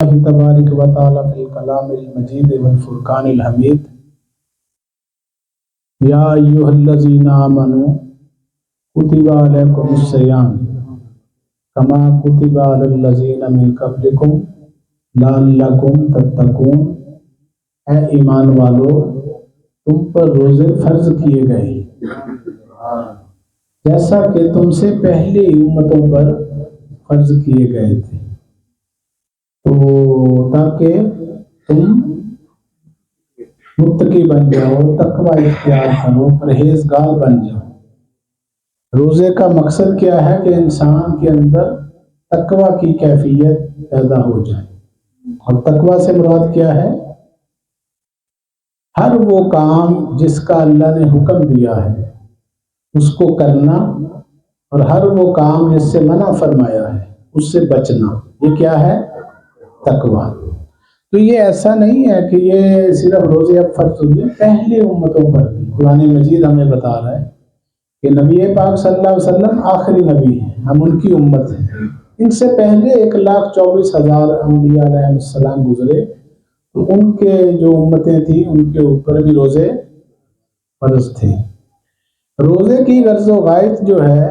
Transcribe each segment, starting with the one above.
तबारक व तआला फिल कलामिल मजीद वल फुरकानिल हमीद। या अय्युहल्लज़ीना आमनू कुतिबा अलैकुमुस सियाम। कमा कुतिबा अलल लज़ीना मिन क़ब्लिकुम लअल्लकुम तत्तकून। ए ईमान वालो, तुम पर रोज़े फ़र्ज़ किए गए। जैसा कि तुमसे पहले उम्मतों पर फ़र्ज़ किए गए थे। तो ताकि तुम मुत्तकी बन जाओ तकवा इख्तियार करो परहेजगार बन जाओ। रोज़े का मकसद क्या है कि इंसान के अंदर तकवा की कैफियत पैदा हो जाए? और तकवा से मुराद क्या है? हर वो काम जिसका अल्लाह ने हुक्म दिया है, उसको करना और हर वो काम जिससे मना फरमाया है, उससे बचना। ये क्या है? तकवा। तो ये ऐसा नहीं है कि ये सिर्फ़ रोज़े अब फ़र्ज़ हुए पहले उम्मतों पर भी। कुरान मजीद हमें बता रहा है कि नबी पाक सल्लल्लाहु अलैहि वसल्लम आखिरी नबी हैं, हम उनकी उम्मत हैं। इनसे पहले एक लाख चौबीस हज़ार अम्बिया गुजरे तो उनके जो उम्मतें थी, उनके ऊपर भी रोज़े फ़र्ज़ थे। रोज़े की गर्ज वायत जो है,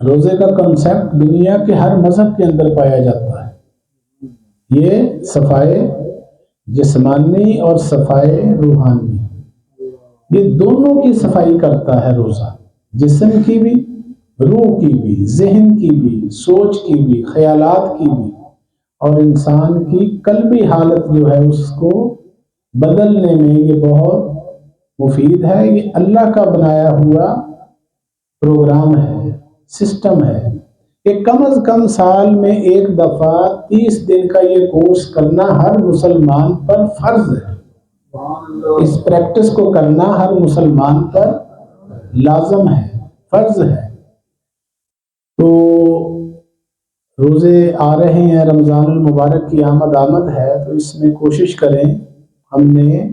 रोज़े का कंसेप्ट दुनिया के हर मज़हब के अंदर पाया जाता है। ये सफाए जिस्मानी और सफाए रूहानी। ये दोनों की सफ़ाई करता है रोज़ा। जिसम की भी, रूह की भी, जहन की भी, सोच की भी, ख्यालात की भी। और इंसान की कल्बी हालत जो है उसको बदलने में ये बहुत मुफीद है। ये अल्लाह का बनाया हुआ प्रोग्राम है, सिस्टम है। कि कम अज कम साल में एक दफ़ा तीस दिन का ये कोर्स करना हर मुसलमान पर फ़र्ज़ है। इस प्रैक्टिस को करना हर मुसलमान पर लाजम है, फ़र्ज़ है। तो रोज़े आ रहे हैं रमज़ान मुबारक की आमद आमद है तो इसमें कोशिश करें, हमने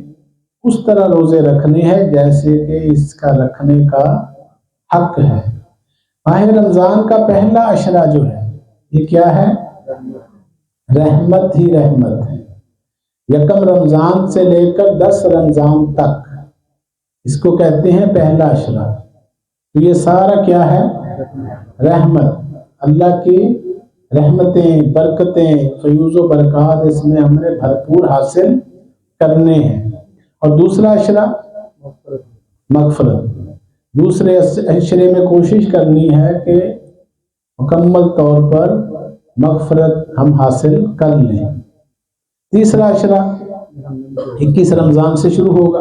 उस तरह रोज़े रखने हैं जैसे कि इसका रखने का हक है। माह रमज़ान का पहला अशरा जो है, ये क्या है? रहमत ही रहमत है। यकम रमज़ान से लेकर दस रमज़ान तक। इसको कहते हैं पहला अशरा। तो ये सारा क्या है? रहमत। अल्लाह की रहमतें, बरकतें, फयूज़ बरकत इसमें हमने भरपूर हासिल करने हैं। और दूसरा अशरा, मगफरत। दूसरे अशरे में कोशिश करनी है कि मुकम्मल तौर पर मगफरत हम हासिल कर लें। तीसरा अशरा इक्कीस रमज़ान से शुरू होगा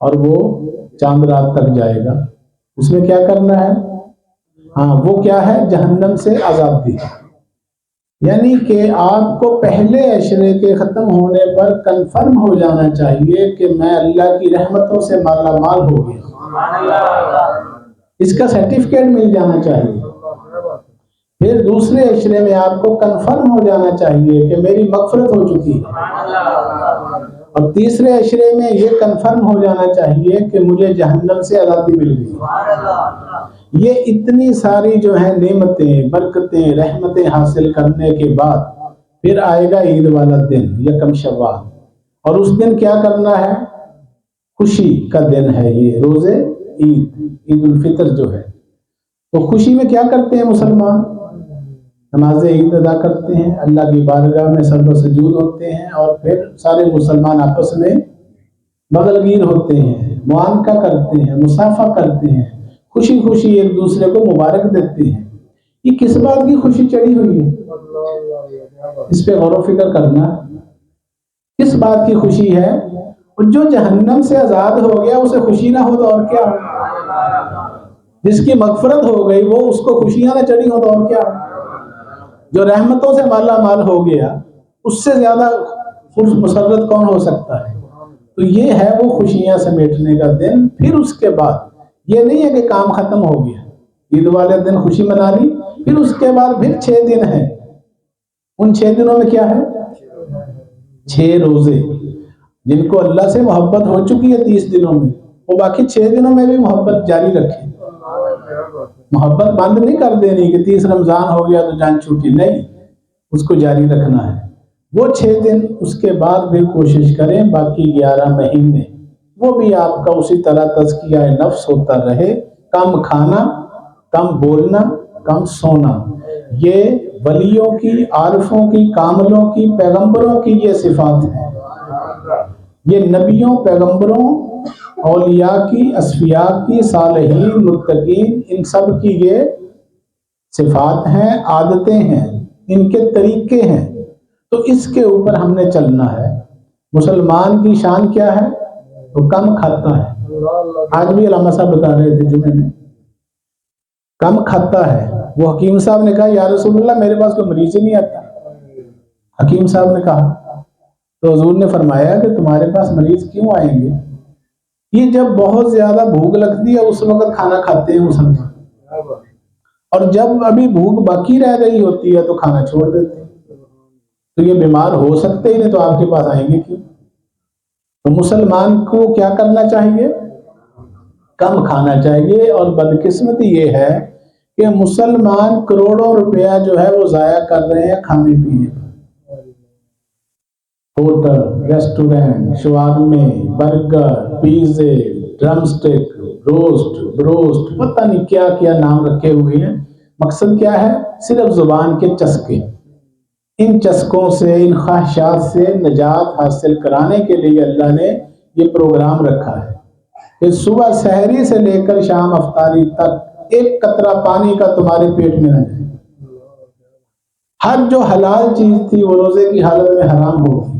और वो चाँद रात तक जाएगा। उसमें क्या करना है? हाँ वो क्या है? जहन्नम से आज़ादी यानी कि आपको पहले अशरे के ख़त्म होने पर कंफर्म हो जाना चाहिए कि मैं अल्लाह की रहमतों से माला माल हो गया। इसका सर्टिफिकेट मिल जाना चाहिए। फिर दूसरे अशरे में आपको कंफर्म हो जाना चाहिए कि मेरी मगफरत हो चुकी है। और तीसरे अशरे में ये कंफर्म हो जाना चाहिए कि मुझे जहन्नम से आज़ादी मिल गई। ये इतनी सारी जो है नेमतें, बरकतें, रहमतें हासिल करने के बाद फिर आएगा ईद वाला दिन, यकम शवाल और उस दिन क्या करना है? खुशी का दिन है ये, रोज़े ईद ईद उल फितर जो है। तो खुशी में क्या करते हैं मुसलमान? नमाज़ ईद अदा करते हैं, अल्लाह की बारगाह में सर्व सजूद होते हैं और फिर सारे मुसलमान आपस में बगलगीर होते हैं, मुआनका करते हैं, मुसाफा करते हैं खुशी खुशी एक दूसरे को मुबारक देते हैं। ये किस बात की खुशी चढ़ी हुई है? इस पे गौर फ़िक्र करना। किस बात की खुशी है? और जो जहन्नम से आज़ाद हो गया, उसे खुशी ना हो तो और क्या? जिसकी मगफरत हो गई, वो उसको खुशियाँ ना चढ़ी हो तो और क्या? जो रहमतों से माला माल हो गया, उससे ज़्यादा मुसरत कौन हो सकता है? तो ये है वो खुशियाँ समेटने का दिन। फिर उसके बाद, ये नहीं है कि काम खत्म हो गया। ईद वाले दिन खुशी मना ली फिर उसके बाद फिर छह दिन है। उन छह दिनों में क्या है? छह रोज़े। जिनको अल्लाह से मोहब्बत हो चुकी है तीस दिनों में, वो बाकी छह दिनों में भी मोहब्बत जारी रखे। मोहब्बत बंद नहीं कर देनी कि तीस रमज़ान हो गया तो जान छूटी। नहीं, उसको जारी रखना है। वो छः दिन उसके बाद भी कोशिश करें, बाकी ग्यारह महीने। वो भी आपका उसी तरह तजकिया नफ्स होता रहे। कम खाना, कम बोलना, कम सोना। ये वलियों की, आरफों की, कामलों की, पैगंबरों की ये सिफात है। ये नबियों, पैगंबरों, औलिया की, असफिया की, सालहीन मुतकीन इन सब की ये सिफात हैं, आदतें हैं, इनके तरीके हैं। तो इसके ऊपर हमने चलना है। मुसलमान की शान क्या है? वो कम खाता है। आज भी अलामा साहब बता रहे थे जुमे में। कम खाता है। वो हकीम साहब ने कहा यार रसूलुल्लाह, मेरे पास कोई मरीज़ ही नहीं आता। हकीम साहब ने कहा तो हजूर ने फरमाया कि तुम्हारे पास मरीज़ क्यों आएँगे? ये जब बहुत ज़्यादा भूख लगती है, उस वक्त खाना खाते हैं मुसलमान। और जब अभी भूख बाकी रह रही होती है तो खाना छोड़ देते हैं। तो ये बीमार हो सकते ही नहीं तो आपके पास आएँगे क्यों? तो मुसलमान को क्या करना चाहिए? कम खाना चाहिए। और बदकिस्मती ये है कि मुसलमान करोड़ों रुपया जो है वो ज़ाया कर रहे हैं खाने पीने पर होटल, रेस्टोरेंट शवारमे बर्गर, पिज़्ज़े, ड्रमस्टिक, रोस्ट, ब्रोस्ट, पता नहीं क्या क्या नाम रखे हुए हैं। मकसद क्या है? सिर्फ़ ज़ुबान के चस्के। इन चस्कों से, इन ख्वाहिशात से निजात हासिल कराने के लिए अल्लाह ने ये प्रोग्राम रखा है। कि सुबह शहरी से लेकर शाम अफ्तारी तक एक कतरा पानी का तुम्हारे पेट में न जाए। हर जो हलाल चीज़ थी, वो रोज़े की हालत में हराम होगी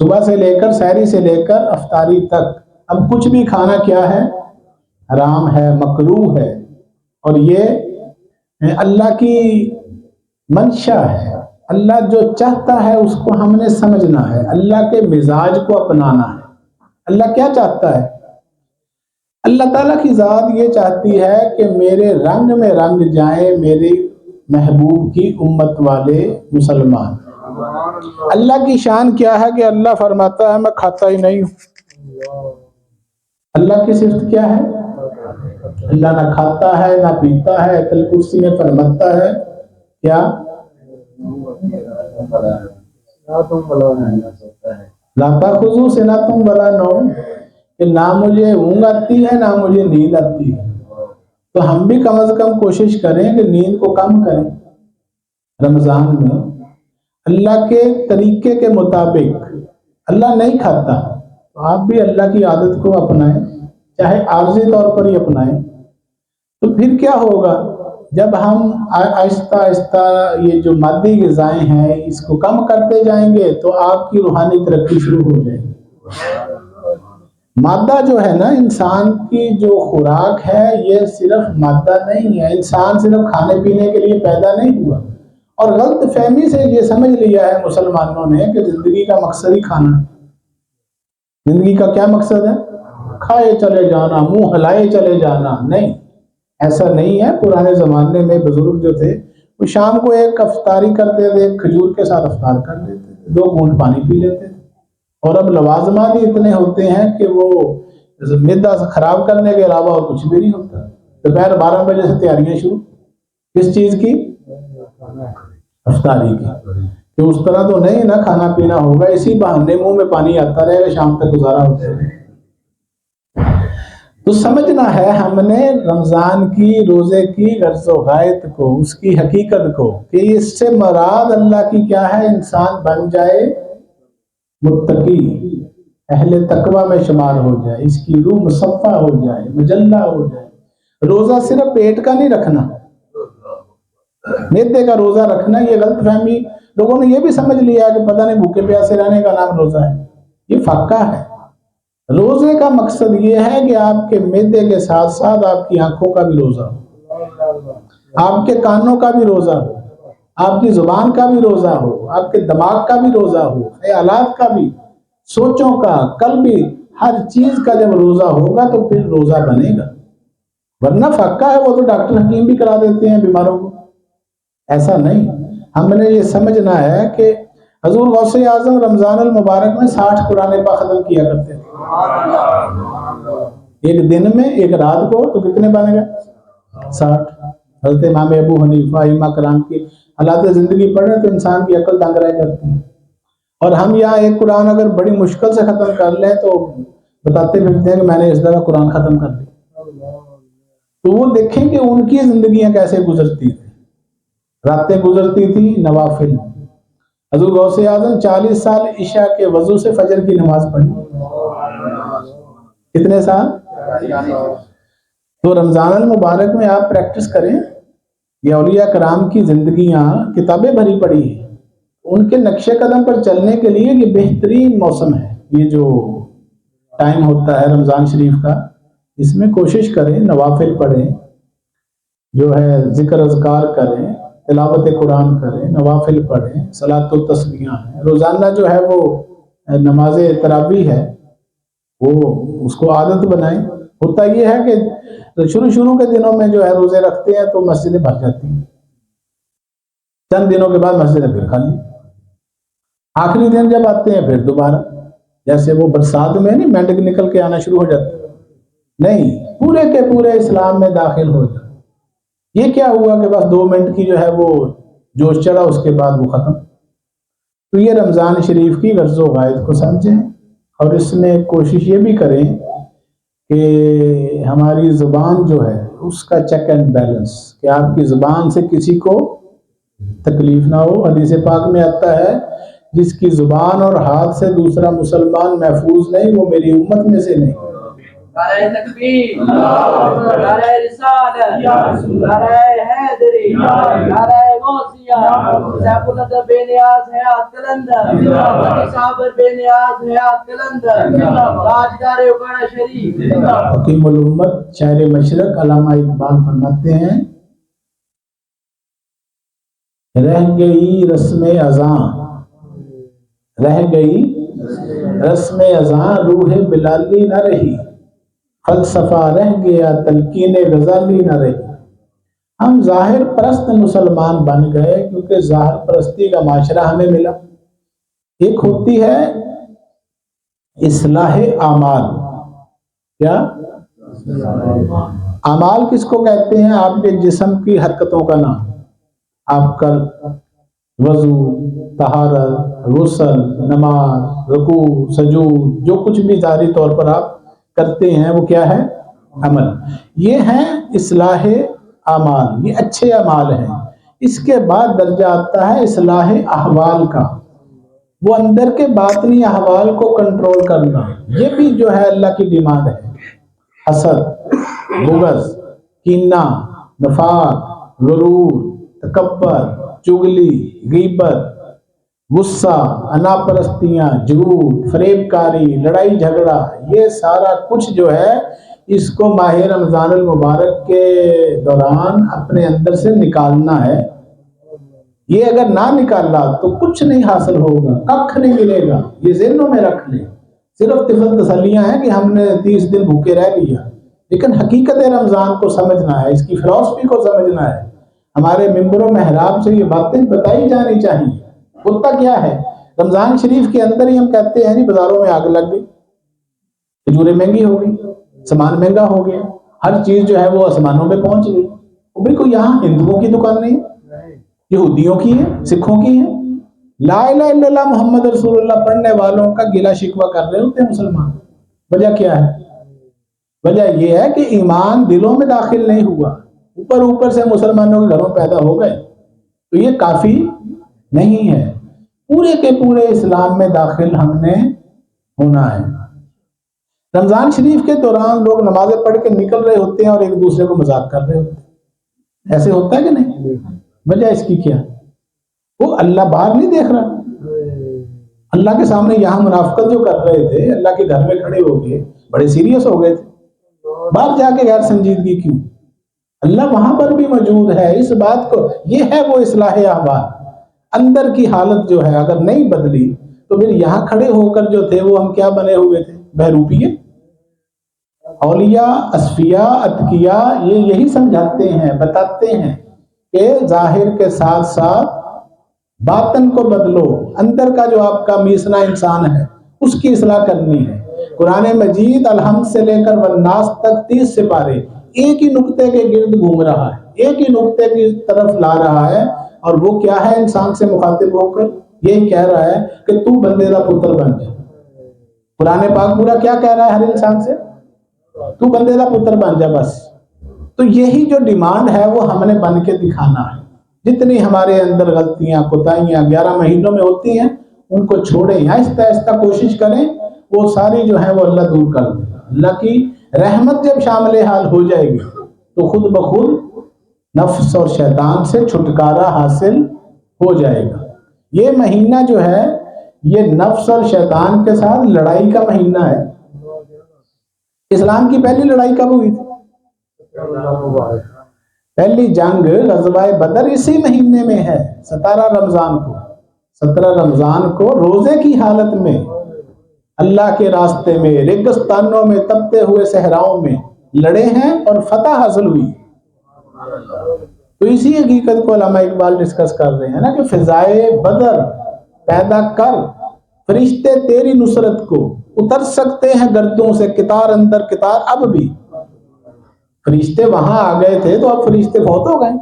सुबह से लेकर शहरी से लेकर अफ्तारी तक। अब कुछ भी खाना क्या है? हराम है, मकरू है। और ये अल्लाह की मंशा है। अल्लाह जो चाहता है उसको हमने समझना है। अल्लाह के मिजाज को अपनाना है। अल्लाह क्या चाहता है? अल्लाह ताला की ज़ात ये चाहती है कि मेरे रंग में रंग जाए मेरे महबूब की उम्मत वाले मुसलमान। अल्लाह की शान क्या है कि अल्लाह फरमाता है, मैं खाता ही नहीं हूँ। अल्लाह की सिर्फ़ क्या है? अल्लाह ना खाता है, ना पीता है कल कुर्सी में फरमाता है, क्या? लाता खुजू से ना तुम बला नो कि ना मुझे ऊँग आती है, ना मुझे नींद आती है। तो हम भी कम अज कम कोशिश करें कि नींद को कम करें। रमज़ान में अल्लाह के तरीके के मुताबिक अल्लाह नहीं खाता तो आप भी अल्लाह की आदत को अपनाएँ, चाहे आर्जी तौर पर ही अपनाएँ। तो फिर क्या होगा, जब हम आहिस्ता आहिस्ता ये जो मादी गजाएँ हैं, इसको कम करते जाएँगे तो आपकी रूहानी तरक्की शुरू हो जाएगी। मादा जो है ना, इंसान की जो खुराक है, ये सिर्फ़ मादा नहीं है। इंसान सिर्फ़ खाने पीने के लिए पैदा नहीं हुआ। और गलत फहमी से ये समझ लिया है मुसलमानों ने कि ज़िंदगी का मकसद ही खाना ज़िंदगी का क्या मकसद है? खाए चले जाना, मुँह हलाए चले जाना। नहीं, ऐसा नहीं है। पुराने ज़माने में बुज़ुर्ग जो थे, वो शाम को एक अफ्तारी करते थे खजूर के साथ अफ्तार कर लेते थे। दो घूंट पानी पी लेते थे। और अब लवाजमात ही इतने होते हैं कि वो मिदा खराब करने के अलावा और कुछ भी नहीं होता। दोपहर बारह बजे से तैयारियाँ शुरू। किस चीज़ की? अफ्तारी की। कि उस तरह तो नहीं ना खाना पीना होगा, इसी बहाने मुँह में पानी आता रहेगा, शाम तक गुजारा होता रहेगा। तो समझना है, हमने रमज़ान की, रोज़े की, गर्ज गायत को, उसकी हकीकत को, कि इससे मराद अल्लाह की क्या है? इंसान बन जाए मुत्तकी, अहले तकवा में शुमार हो जाए, इसकी रूह मुसफ़ा हो जाए, मुजल्ला हो जाए। रोज़ा सिर्फ़ पेट का नहीं रखना मैदे का रोज़ा रखना ये गलत फहमी लोगों ने ये भी समझ लिया कि पता नहीं भूखे प्यासे रहने का नाम रोज़ा है। ये फाका है। रोज़े का मकसद ये है कि आपके मेदे के साथ साथ आपकी आँखों का भी रोजा हो। आपके कानों का भी रोजा हो। आपकी ज़ुबान का भी रोजा हो। आपके दिमाग का भी रोजा हो। ख्यालात का भी, सोचों का, कल भी, हर चीज़ का जब रोजा होगा तो फिर रोजा बनेगा। वरना फक्का है, वो तो डॉक्टर हकीम भी करा देते हैं बीमारों को। ऐसा नहीं। हमने ये समझना है कि हजूर गौसे आज़म रमज़ान मुबारक में साठ कुरान पा ख़त्म किया करते थे। एक दिन में, एक रात को तो कितने बने गए? साठ। हज़रत इमाम अबू हनीफा इमा कराम की हालात ज़िंदगी पढ़े तो इंसान की अकल दंग रह जाती है। और हम यहाँ एक कुरान अगर बड़ी मुश्किल से ख़त्म कर लें तो बताते फिरते हैं कि मैंने इस दफ़ा कुरान ख़त्म कर लिया तो वो देखें कि उनकी ज़िंदगियाँ कैसे गुजरती रातें गुजरती थी नवाफिल हजूर गौसे आज़म चालीस साल ईशा के वज़ू से फजर की नमाज़ पढ़ी। कितने साल? तो रमज़ान मुबारक में आप प्रैक्टिस करें, ये अलिया कराम की ज़िंदगियाँ किताबें भरी पड़ी हैं। उनके नक्शे कदम पर चलने के लिए ये बेहतरीन मौसम है। ये जो टाइम होता है रमज़ान शरीफ का, इसमें कोशिश करें, नवाफिल पढ़ें, जो है ज़िक्र अजकार करें तिलावत कुरान करें, नवाफिल पढ़ें सलात तस्वीयाँ हैं। रोज़ाना जो है वो नमाज़ तरावी है, वो उसको आदत बनाएँ। होता ये है कि शुरू शुरू के दिनों में जो है रोज़े रखते हैं तो मस्जिदें भर जाती हैं। चंद दिनों के बाद मस्जिदें फिर खाली। आखिरी दिन जब आते हैं, फिर दोबारा। जैसे वो बरसात में नहीं, मेंढक निकल के आना शुरू हो जाते नहीं, पूरे के पूरे इस्लाम में दाखिल हो जाते ये क्या हुआ कि बस दो मिनट की जो है वो जोश चढ़ा, उसके बाद वो ख़त्म। तो ये रमज़ान शरीफ की गर्ज वायद को समझें और इसमें कोशिश ये भी करें कि हमारी ज़ुबान जो है, उसका चेक एंड बैलेंस कि आपकी ज़ुबान से किसी को तकलीफ़ ना हो। हदीस पाक में आता है, जिसकी ज़ुबान और हाथ से दूसरा मुसलमान महफूज नहीं, वो मेरी उम्मत में से नहीं। नारे तकबीर नारे रिसालत नारे हैदरी। नारे गौसिया सैफुल्लाह बेनियाज हयात कलंदर साबर बेनियाज हयात कलंदर ताजदार उकाड़ा शरीफ हकीमुल उम्मत शायर मशरक अलामा इकबाल फरमाते हैं रह गई रस्म अज़ां रह गई रस्म अज़ां रूह बिलाली न रही। फलसफा रह गया, तलकीन गजाली न रही। हम ज़ाहिर परस्त मुसलमान बन गए, क्योंकि ज़ाहिर परस्ती का माशरा हमें मिला। एक होती है इसलाह आमाल। क्या? अमाल किसको कहते हैं? आपके जिसम की हरकतों का नाम। आपका वज़ू, तहारत, गसल, नमाज़, रकू, सजूद, जो कुछ भी जारी तौर पर आप करते हैं, वो क्या है? अमल। ये है इसलाह अमाल। ये अच्छे अमाल हैं। इसके बाद दर्जा आता है इसलाह अहवाल का। वो अंदर के बातनी अहवाल को कंट्रोल करना। ये भी जो है अल्लाह की डिमांड है। हसद, बुगस कीना नफाक, गरूर तकबर चुगली, गीबत गुस्सा, अनापरस्तियाँ, झूठ, फरेबकारी, लड़ाई झगड़ा, ये सारा कुछ जो है, इसको माह रमज़ान मुबारक के दौरान अपने अंदर से निकालना है। ये अगर ना निकाला तो कुछ नहीं हासिल होगा, कख नहीं मिलेगा। ये जहनों में रख ले। सिर्फ़ तिफल तसलियाँ हैं कि हमने तीस दिन भूखे रह लिया लेकिन हकीकत रमज़ान को समझना है, इसकी फिलोसफी को समझना है। हमारे मेम्बरों महराब से ये बातें बताई जानी चाहिए। होता क्या है? रमज़ान शरीफ के अंदर ही हम कहते हैं बाजारों में आग लग गई। खजूरें महँगी हो गई, सामान महँगा हो गया। हर चीज़ जो है वो आसमानों में पहुँच गई। कोई यहाँ हिंदुओं की दुकान नहीं यहूदियों की है, सिखों की है। ला मोहम्मद रसूलुल्लाह पढ़ने वालों का गिला शिकवा कर रहे होते हैं मुसलमान। वजह क्या है? वजह यह है कि ईमान दिलों में दाखिल नहीं हुआ। ऊपर ऊपर से मुसलमानों के घरों पैदा हो गए। तो ये काफ़ी नहीं है। पूरे के पूरे इस्लाम में दाखिल हमने होना है। रमज़ान शरीफ के दौरान लोग नमाजें पढ़ के निकल रहे होते हैं और एक दूसरे को मज़ाक कर रहे होते हैं। ऐसे होता है कि नहीं? वजह इसकी क्या? वो अल्लाह बाहर नहीं देख रहा। अल्लाह के सामने यहाँ मुनाफ्त जो कर रहे थे, अल्लाह के घर में खड़े हो गए, बड़े सीरियस हो गए थे। बाहर जाके गैर संजीदगी क्यों? अल्लाह वहाँ पर भी मौजूद है। इस बात को, ये है वो इसलाह अहबार अंदर की हालत जो है अगर नहीं बदली तो फिर यहाँ खड़े होकर जो थे, वो हम क्या बने हुए थे? बहरूपिए औलिया, असफिया, अतकिया, ये यही समझाते हैं, बताते हैं कि ज़ाहिर के साथ साथ बातन को बदलो। अंदर का जो आपका मीसना इंसान है, उसकी इसलाह करनी है। कुरान मजीद अलहम से लेकर वन्नास तक तीस सिपारे, एक ही नुक्ते के गिर्द घूम रहा है, एक ही नुक्ते की तरफ़ ला रहा है और वो क्या है इंसान से मुखातिब होकर यही कह रहा है कि तू बंदे का पुत्र बन जा। पुराने पाक पूरा क्या कह रहा है हर इंसान से? तू बंदे का पुत्र बन जा बस। तो यही जो डिमांड है वो हमने बन के दिखाना है। जितनी हमारे अंदर गलतियाँ कोताहियाँ ग्यारह महीनों में होती हैं, उनको छोड़ें, आहिस्ता आहिस्ता कोशिश करें, वो सारी जो है वो अल्लाह दूर कर देगा अल्लाह की रहमत जब शामिल हाल हो जाएगी तो खुद ब खुद नफ्स और शैतान से छुटकारा हासिल हो जाएगा। ये महीना जो है, ये नफ्स और शैतान के साथ लड़ाई का महीना है। इस्लाम की पहली लड़ाई कब हुई थी? पहली जंग गजबाए बदर इसी महीने में है सतारह रमज़ान को। सत्रह रमज़ान को रोज़े की हालत में, अल्लाह के रास्ते में, रेगिस्तानों में, तपते हुए सहराओं में लड़े हैं और फतह हासिल हुई। तो इसी हकीकत को अलामा इकबाल डिस्कस कर रहे हैं ना कि फिजाए बदर पैदा कर फरिश्ते तेरी नुसरत को उतर सकते हैं गर्दों से, कितार अंदर, कितार अब भी। फरिश्ते वहाँ आ गए थे तो अब फरिश्ते बहुत हो गए।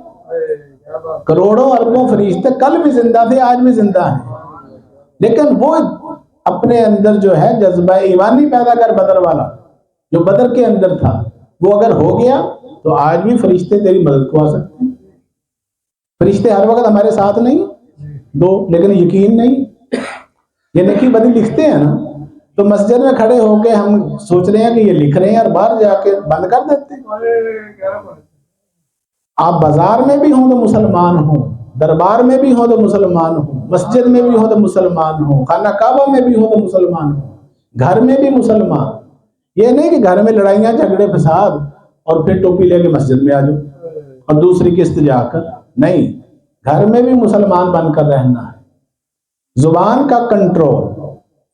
करोड़ों अरबों फरिश्ते कल भी ज़िंदा थे, आज भी ज़िंदा हैं। लेकिन वो अपने अंदर जो है जज्बा ईमानी पैदा कर बदर वाला। जो बदर के अंदर था, वो अगर हो गया तो आज भी फरिश्ते तेरी मदद को आ सकते हैं। फरिश्ते हर वक्त हमारे साथ नहीं दो लेकिन यकीन नहीं। ये नेकी बदी लिखते हैं ना तो मस्जिद में खड़े होके हम सोच रहे हैं कि ये लिख रहे हैं और बाहर जाके बंद कर देते हैं। आप बाज़ार में भी हो तो मुसलमान हो दरबार में भी हो तो मुसलमान हो मस्जिद में भी हो तो मुसलमान हो खाना काबा में भी हो तो मुसलमान हो घर में भी मुसलमान। ये नहीं कि घर में लड़ाइयाँ झगड़े फसाद। और फिर टोपी लेके मस्जिद में आ जाओ। और दूसरी किस्त जाकर, नहीं, घर में भी मुसलमान बनकर रहना है। ज़ुबान का कंट्रोल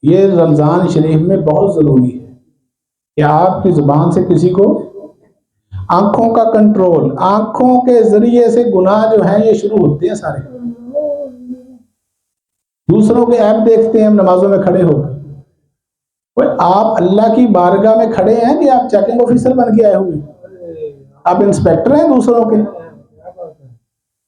ये रमज़ान शरीफ में बहुत ज़रूरी है कि आपकी ज़ुबान से किसी को आँखों का कंट्रोल आँखों के ज़रिए से गुनाह जो है, ये शुरू होते हैं सारे। दूसरों के ऐप देखते हैं, हम नमाजों में खड़े होकर। आप अल्लाह की बारगाह में खड़े हैं कि आप चेकिंग ऑफिसर बन के आए हुए आप इंस्पेक्टर हैं दूसरों के?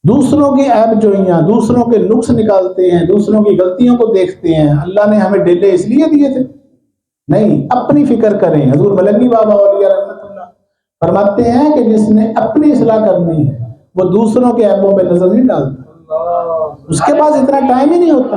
दूसरों की ऐप जोइयाँ, दूसरों के नुक्स निकालते हैं, दूसरों की गलतियों को देखते हैं। अल्लाह ने हमें डेले इसलिए दिए थे। नहीं, अपनी फ़िक्र करें। हजूर मलंगी बाबा फरमाते हैं कि जिसने अपनी इसलाह करनी है, वो दूसरों के ऐपों पर नज़र नहीं डालता। उसके पास इतना टाइम ही नहीं होता।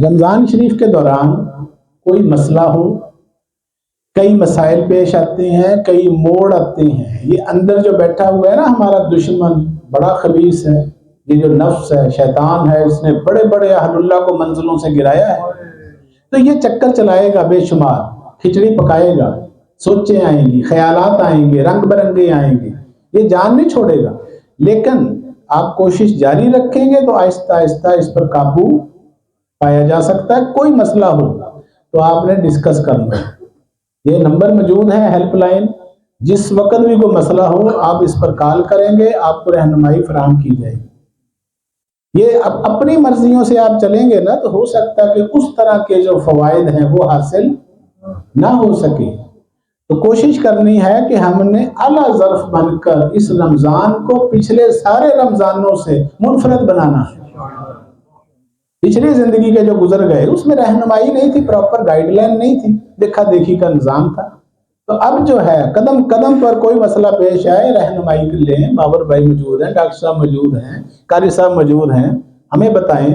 रमज़ान शरीफ के दौरान कोई मसला हो, कई मसाइल पेश आते हैं, कई मोड़ आते हैं। ये अंदर जो बैठा हुआ है ना, हमारा दुश्मन बड़ा खबीस है। ये जो नफ्स है, शैतान है, उसने बड़े बड़े अहलुल्लाह को मंजिलों से गिराया है। तो ये चक्कर चलाएगा बेशुमार, खिचड़ी पकाएगा। सोचें आएँगी, ख्यालात आएँगे रंग बिरंगे आएँगे, ये जान नहीं छोड़ेगा। लेकिन आप कोशिश जारी रखेंगे तो आहिस्ता आहिस्ता इस पर काबू पाया जा सकता है, कोई मसला हो तो आपने डिस्कस करना ये नंबर मौजूद है हेल्पलाइन जिस वक्त भी कोई मसला हो, आप इस पर कॉल करेंगे, आपको रहनुमाई फराम की जाएगी। ये अब अपनी मर्जियों से आप चलेंगे ना तो हो सकता है कि उस तरह के जो फवायद हैं, वो हासिल ना हो सके। तो कोशिश करनी है कि हमने अला जरफ बनकर इस रमज़ान को पिछले सारे रमज़ानों से मुनफरद बनाना है। पिछली ज़िंदगी के जो गुजर गए, उसमें रहनुमाई नहीं थी प्रॉपर गाइडलाइन नहीं थी। देखा देखी का निज़ाम था। तो अब जो है, कदम कदम पर कोई मसला पेश आए, रहनुमाई के लें बाबर भाई मौजूद हैं, डॉक्टर साहब मौजूद हैं, कारी साहब मौजूद हैं। हमें बताएँ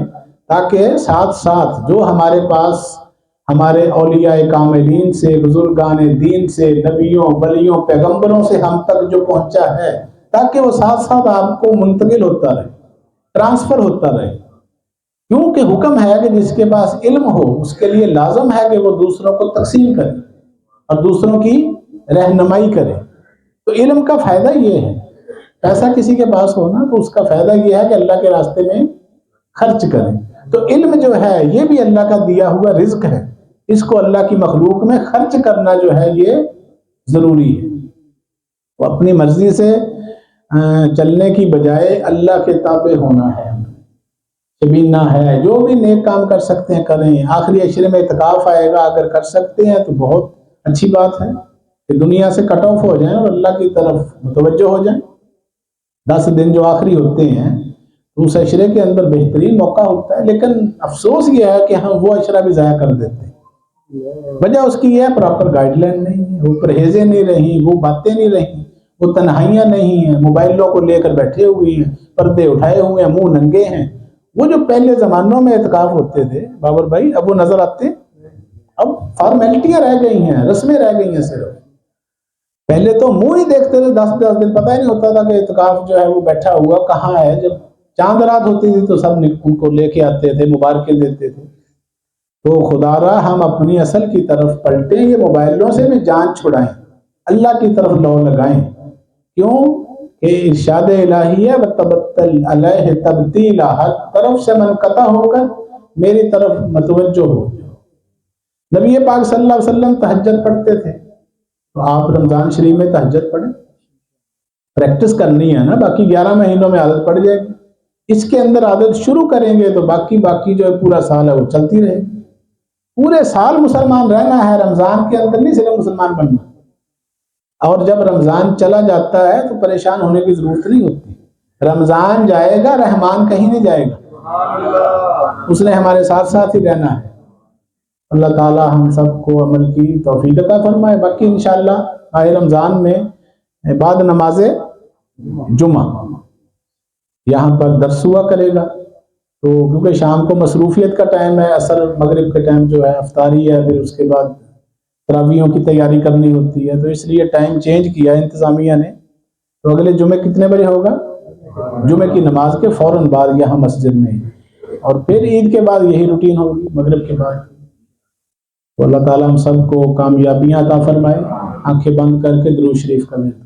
ताकि साथ साथ जो हमारे पास हमारे अलिया कामिलीन से, बुजुर्गान दीन से, नबियों, वलियों पैगम्बरों से हम तक जो पहुँचा है, ताकि वो साथ साथ आपको मुंतकिल होता रहे, ट्रांसफ़र होता रहे। क्योंकि हुक्म है कि जिसके पास इल्म हो, उसके लिए लाजम है कि वो दूसरों को तकसीम करे और दूसरों की रहनुमाई करे। तो इल्म का फ़ायदा ये है। पैसा किसी के पास हो ना तो उसका फ़ायदा ये है कि अल्लाह के रास्ते में खर्च करें। तो इल्म जो है, ये भी अल्लाह का दिया हुआ रिज्क है। इसको अल्लाह की मखलूक में खर्च करना जो है ये ज़रूरी है। तो अपनी मर्ज़ी से चलने की बजाय अल्लाह के ताबे होना है। शबीना है, जो भी नेक काम कर सकते हैं, करें। आखिरी अशरे में इतकाफ आएगा, अगर कर सकते हैं तो बहुत अच्छी बात है। कि दुनिया से कट ऑफ़ हो जाए और अल्लाह की तरफ़ मुतवजो हो जाए। दस दिन जो आखिरी होते हैं, उस अशरे के अंदर बेहतरीन मौका होता है, लेकिन अफसोस यह है कि हम वो अशरा भी ज़ाया कर देते हैं। वजह उसकी यह प्रॉपर गाइडलाइन नहीं है। वो परहेजें नहीं रही, वो बातें नहीं रही, वो तन्हाइयाँ नहीं हैं। मोबाइलों को लेकर बैठे हुए हैं, पर्दे उठाए हुए हैं, मुँह नंगे हैं। वो जो पहले ज़मानों में एतकाफ होते थे, बाबर भाई, अब वो नज़र आते अब फॉर्मेलिटियाँ रह गई हैं, रस्में रह गई हैं सिर्फ़। पहले तो मुँह ही देखते थे दस दस दिन पता ही नहीं होता था कि इतकाफ जो है वो बैठा हुआ कहाँ है। जब चाँद रात होती थी तो सब उनको लेके आते थे, मुबारकें देते थे। तो खुदारा, हम अपनी असल की तरफ़ पलटें ये मोबाइलों से भी जान छुड़ाएँ, अल्लाह की तरफ़ लो लगाएँ। क्यों? कि इर्शाद इलाही है तबत्तल तब्दीला, हर तरफ़ से मनकता होकर मेरी तरफ़ मतवजो हो नबी पाक सल्लल्लाहु अलैहि वसल्लम तहज्जद पढ़ते थे। तो आप रमज़ान शरीफ में तहजद पढ़ें। प्रैक्टिस करनी है ना, बाकी ग्यारह महीनों में आदत पड़ जाएगी। इसके अंदर आदत शुरू करेंगे तो बाकी बाकी जो है पूरा साल है, वो चलती रहेगी। पूरे साल मुसलमान रहना है रमज़ान के अंदर नहीं सिर्फ़ मुसलमान बनना। और जब रमज़ान चला जाता है तो परेशान होने की ज़रूरत नहीं होती। रमज़ान जाएगा रहमान कहीं नहीं जाएगा। उसने हमारे साथ साथ ही रहना है। अल्लाह ताला हम सबको अमल की तोफ़ी अता फरमाए। बाकी इन आए रमज़ान में बाद नमाज़ जुमा यहाँ पर दर्स हुआ करेगा। तो क्योंकि शाम को मसरूफियत का टाइम है, असर मगरब के टाइम जो है, अफ्तारी है, फिर उसके बाद तरावियों की तैयारी करनी होती है। तो इसलिए टाइम चेंज किया इंतज़ामिया ने। तो अगले जुमे कितने बजे होगा? जुमे की नमाज़ के फ़ौर बाद यहाँ मस्जिद में। और फिर ईद के बाद यही रूटीन होगी, मगरब के बाद। तो अल्लाह ताला हम सबको कामयाबियाँ अता फरमाए, आँखें बंद करके दरूज शरीफ का मिलता